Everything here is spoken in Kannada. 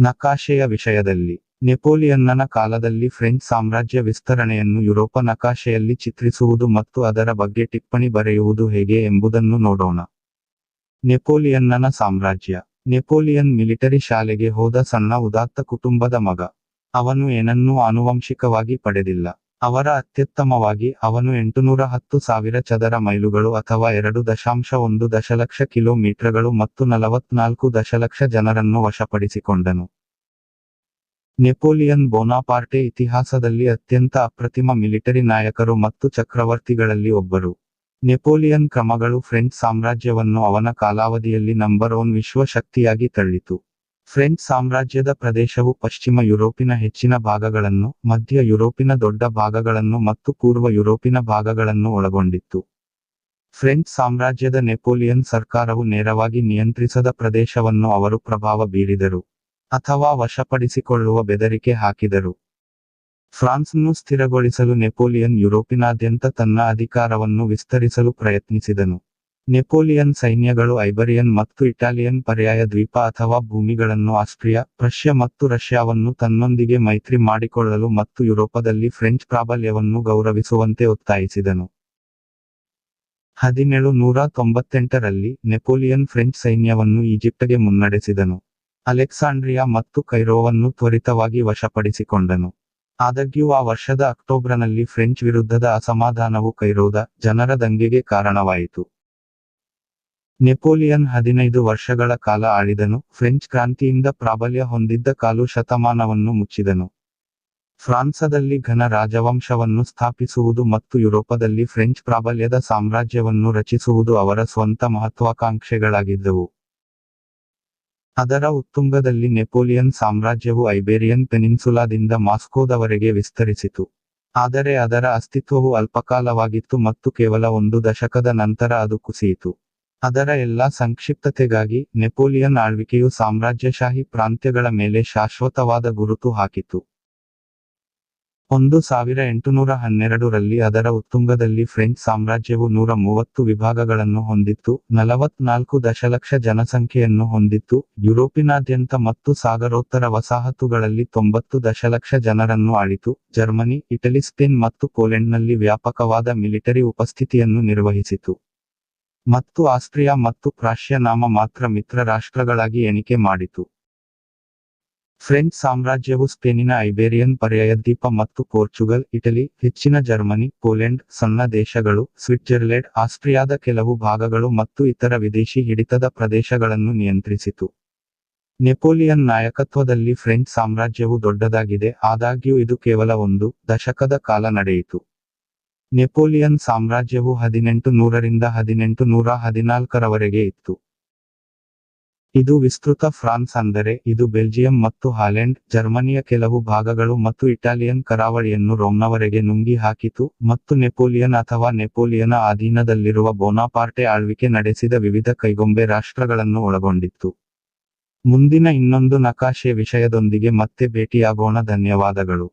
ನಕಾಶೆಯ ವಿಷಯದಲ್ಲಿ. ನೆಪೋಲಿಯನ್ನನ ಕಾಲದಲ್ಲಿ ಫ್ರೆಂಚ್ ಸಾಮ್ರಾಜ್ಯ ವಿಸ್ತರಣೆಯನ್ನು ಯುರೋಪ ನಕಾಶೆಯಲ್ಲಿ ಚಿತ್ರಿಸುವುದು ಮತ್ತು ಅದರ ಬಗ್ಗೆ ಟಿಪ್ಪಣಿ ಬರೆಯುವುದು ಹೇಗೆ ಎಂಬುದನ್ನು ನೋಡೋಣ. ನೆಪೋಲಿಯನ್ನನ ಸಾಮ್ರಾಜ್ಯ. ನೆಪೋಲಿಯನ್ ಮಿಲಿಟರಿ ಶಾಲೆಗೆ ಹೋದ ಸಣ್ಣ ಉದಾತ್ತ ಕುಟುಂಬದ ಮಗ. ಅವನು ಏನನ್ನೂ ಆನುವಂಶಿಕವಾಗಿ ಪಡೆದಿಲ್ಲ. ಅವರ ಅತ್ಯುತ್ತಮವಾಗಿ ಅವನು ಎಂಟುನೂರ ಹತ್ತು ಸಾವಿರ ಚದರ ಮೈಲುಗಳು ಅಥವಾ ಎರಡು ದಶಾಂಶ ಒಂದು ದಶಲಕ್ಷ ಕಿಲೋಮೀಟರ್ಗಳು ಮತ್ತು ನಲವತ್ನಾಲ್ಕು ದಶಲಕ್ಷ ಜನರನ್ನು ವಶಪಡಿಸಿಕೊಂಡನು. ನೆಪೋಲಿಯನ್ ಬೋನಾಪಾರ್ಟೆ ಇತಿಹಾಸದಲ್ಲಿ ಅತ್ಯಂತ ಅಪ್ರತಿಮ ಮಿಲಿಟರಿ ನಾಯಕರು ಮತ್ತು ಚಕ್ರವರ್ತಿಗಳಲ್ಲಿ ಒಬ್ಬರು. ನೆಪೋಲಿಯನ್ ಕ್ರಮಗಳು ಫ್ರೆಂಚ್ ಸಾಮ್ರಾಜ್ಯವನ್ನು ಅವನ ಕಾಲಾವಧಿಯಲ್ಲಿ ನಂಬರ್ ಒನ್ ವಿಶ್ವ ಶಕ್ತಿಯಾಗಿ ತಳ್ಳಿತು. ಫ್ರೆಂಚ್ ಸಾಮ್ರಾಜ್ಯದ ಪ್ರದೇಶವು ಪಶ್ಚಿಮ ಯುರೋಪಿನ ಹೆಚ್ಚಿನ ಭಾಗಗಳನ್ನು, ಮಧ್ಯ ಯುರೋಪಿನ ದೊಡ್ಡ ಭಾಗಗಳನ್ನು ಮತ್ತು ಪೂರ್ವ ಯುರೋಪಿನ ಭಾಗಗಳನ್ನು ಒಳಗೊಂಡಿತ್ತು. ಫ್ರೆಂಚ್ ಸಾಮ್ರಾಜ್ಯದ ನೆಪೋಲಿಯನ್ ಸರ್ಕಾರವು ನೇರವಾಗಿ ನಿಯಂತ್ರಿಸದ ಪ್ರದೇಶವನ್ನು ಅವರು ಪ್ರಭಾವ ಬೀರಿದರು, ಅಥವಾ ವಶಪಡಿಸಿಕೊಳ್ಳುವ ಬೆದರಿಕೆ ಹಾಕಿದರು. ಫ್ರಾನ್ಸ್ನ್ನು ಸ್ಥಿರಗೊಳಿಸಲು ನೆಪೋಲಿಯನ್ ಯುರೋಪಿನಾದ್ಯಂತ ತನ್ನ ಅಧಿಕಾರವನ್ನು ವಿಸ್ತರಿಸಲು ಪ್ರಯತ್ನಿಸಿದನು. ನೆಪೋಲಿಯನ್ ಸೈನ್ಯಗಳು ಐಬರಿಯನ್ ಮತ್ತು ಇಟಾಲಿಯನ್ ಪರ್ಯಾಯ ದ್ವೀಪ ಅಥವಾ ಭೂಮಿಗಳನ್ನು ಆಸ್ಟ್ರಿಯಾ ರಷ್ಯಾ ಮತ್ತು ರಷ್ಯಾವನ್ನು ತನ್ನೊಂದಿಗೆ ಮೈತ್ರಿ ಮಾಡಿಕೊಳ್ಳಲು ಮತ್ತು ಯುರೋಪದಲ್ಲಿ ಫ್ರೆಂಚ್ ಪ್ರಾಬಲ್ಯವನ್ನು ಗೌರವಿಸುವಂತೆ ಒತ್ತಾಯಿಸಿದನು. ಹದಿನೇಳು ನೂರ ತೊಂಬತ್ತೆಂಟರಲ್ಲಿ ನೆಪೋಲಿಯನ್ ಫ್ರೆಂಚ್ ಸೈನ್ಯವನ್ನು ಈಜಿಪ್ಟ್ಗೆ ಮುನ್ನಡೆಸಿದನು. ಅಲೆಕ್ಸಾಂಡ್ರಿಯಾ ಮತ್ತು ಕೈರೋವನ್ನು ತ್ವರಿತವಾಗಿ ವಶಪಡಿಸಿಕೊಂಡನು. ಆದಾಗ್ಯೂ ಆ ವರ್ಷದ ಅಕ್ಟೋಬರ್ನಲ್ಲಿ ಫ್ರೆಂಚ್ ವಿರುದ್ಧದ ಅಸಮಾಧಾನವು ಕೈರೋದ ಜನರ ದಂಗೆಗೆ ಕಾರಣವಾಯಿತು. ನೆಪೋಲಿಯನ್ ಹದಿನೈದು ವರ್ಷಗಳ ಕಾಲ ಆಳಿದನು. ಫ್ರೆಂಚ್ ಕ್ರಾಂತಿಯಿಂದ ಪ್ರಾಬಲ್ಯ ಹೊಂದಿದ್ದ ಕಾಲು ಶತಮಾನವನ್ನು ಮುಚ್ಚಿದನು. ಫ್ರಾನ್ಸದಲ್ಲಿ ಘನ ರಾಜವಂಶವನ್ನು ಸ್ಥಾಪಿಸುವುದು ಮತ್ತು ಯುರೋಪದಲ್ಲಿ ಫ್ರೆಂಚ್ ಪ್ರಾಬಲ್ಯದ ಸಾಮ್ರಾಜ್ಯವನ್ನು ರಚಿಸುವುದು ಅವರ ಸ್ವಂತ ಮಹತ್ವಾಕಾಂಕ್ಷೆಗಳಾಗಿದ್ದವು. ಅದರ ಉತ್ತುಂಗದಲ್ಲಿ ನೆಪೋಲಿಯನ್ ಸಾಮ್ರಾಜ್ಯವು ಐಬೇರಿಯನ್ ಪೆನಿನ್ಸುಲಾದಿಂದ ಮಾಸ್ಕೋದವರೆಗೆ ವಿಸ್ತರಿಸಿತು. ಆದರೆ ಅದರ ಅಸ್ತಿತ್ವವು ಅಲ್ಪಕಾಲವಾಗಿತ್ತು ಮತ್ತು ಕೇವಲ ಒಂದು ದಶಕದ ನಂತರ ಅದು ಕುಸಿಯಿತು. ಅದರ ಎಲ್ಲಾ ಸಂಕ್ಷಿಪ್ತತೆಗಾಗಿ ನೆಪೋಲಿಯನ್ ಆಳ್ವಿಕೆಯು ಸಾಮ್ರಾಜ್ಯಶಾಹಿ ಪ್ರಾಂತ್ಯಗಳ ಮೇಲೆ ಶಾಶ್ವತವಾದ ಗುರುತು ಹಾಕಿತು. ಒಂದು ಸಾವಿರ ಎಂಟುನೂರ ಹನ್ನೆರಡರಲ್ಲಿ ಅದರ ಉತ್ತುಂಗದಲ್ಲಿ ಫ್ರೆಂಚ್ ಸಾಮ್ರಾಜ್ಯವು ನೂರ ಮೂವತ್ತು ವಿಭಾಗಗಳನ್ನು ಹೊಂದಿತ್ತು, ನಲವತ್ನಾಲ್ಕು ದಶಲಕ್ಷ ಜನಸಂಖ್ಯೆಯನ್ನು ಹೊಂದಿತ್ತು, ಯುರೋಪಿನಾದ್ಯಂತ ಮತ್ತು ಸಾಗರೋತ್ತರ ವಸಾಹತುಗಳಲ್ಲಿ ತೊಂಬತ್ತು ದಶಲಕ್ಷ ಜನರನ್ನು ಆಳಿತು, ಜರ್ಮನಿ, ಇಟಲಿ, ಸ್ಪೇನ್ ಮತ್ತು ಪೋಲೆಂಡ್ನಲ್ಲಿ ವ್ಯಾಪಕವಾದ ಮಿಲಿಟರಿ ಉಪಸ್ಥಿತಿಯನ್ನು ನಿರ್ವಹಿಸಿತು. ಮತ್ತು ಆಸ್ಟ್ರಿಯಾ ಮತ್ತು ಪ್ರಾಶ್ಯ ನಾಮ ಮಾತ್ರ ಮಿತ್ರ ರಾಷ್ಟ್ರಗಳಾಗಿ ಎಣಿಕೆ ಮಾಡಿತು. ಫ್ರೆಂಚ್ ಸಾಮ್ರಾಜ್ಯವು ಸ್ಪೇನಿನ ಐಬೇರಿಯನ್ ಪರ್ಯಾಯ ದ್ವೀಪ ಮತ್ತು ಪೋರ್ಚುಗಲ್, ಇಟಲಿ, ಹೆಚ್ಚಿನ ಜರ್ಮನಿ, ಪೋಲೆಂಡ್, ಸಣ್ಣ ದೇಶಗಳು, ಸ್ವಿಟ್ಜರ್ಲೆಂಡ್ ಆಸ್ಟ್ರಿಯಾದ ಕೆಲವು ಭಾಗಗಳು ಮತ್ತು ಇತರ ವಿದೇಶಿ ಹಿಡಿತದ ಪ್ರದೇಶಗಳನ್ನು ನಿಯಂತ್ರಿಸಿತು. ನೆಪೋಲಿಯನ್ ನಾಯಕತ್ವದಲ್ಲಿ ಫ್ರೆಂಚ್ ಸಾಮ್ರಾಜ್ಯವು ದೊಡ್ಡದಾಗಿದೆ, ಆದಾಗ್ಯೂ ಇದು ಕೇವಲ ಒಂದು ದಶಕದ ಕಾಲ ನಡೆಯಿತು. ನೆಪೋಲಿಯನ್ ಸಾಮ್ರಾಜ್ಯವು ಹದಿನೆಂಟು ನೂರರಿಂದ ಹದಿನೆಂಟು ನೂರ ಹದಿನಾಲ್ಕರವರೆಗೆ ಇತ್ತು. ಇದು ವಿಸ್ತೃತ ಫ್ರಾನ್ಸ್ ಅಂದರೆ, ಇದು ಬೆಲ್ಜಿಯಂ ಮತ್ತು ಹಾಲೆಂಡ್, ಜರ್ಮನಿಯ ಕೆಲವು ಭಾಗಗಳು ಮತ್ತು ಇಟಾಲಿಯನ್ ಕರಾವಳಿಯನ್ನು ರೋಮ್ನವರೆಗೆ ನುಂಗಿ ಹಾಕಿತು, ಮತ್ತು ನೆಪೋಲಿಯನ್ ಅಥವಾ ನೆಪೋಲಿಯನ ಅಧೀನದಲ್ಲಿರುವ ಬೋನಾಪಾರ್ಟೆ ಆಳ್ವಿಕೆ ನಡೆಸಿದ ವಿವಿಧ ಕೈಗೊಂಬೆ ರಾಷ್ಟ್ರಗಳನ್ನು ಒಳಗೊಂಡಿತ್ತು. ಮುಂದಿನ ಇನ್ನೊಂದು ನಕಾಶೆ ವಿಷಯದೊಂದಿಗೆ ಮತ್ತೆ ಭೇಟಿಯಾಗೋಣ, ಧನ್ಯವಾದಗಳು.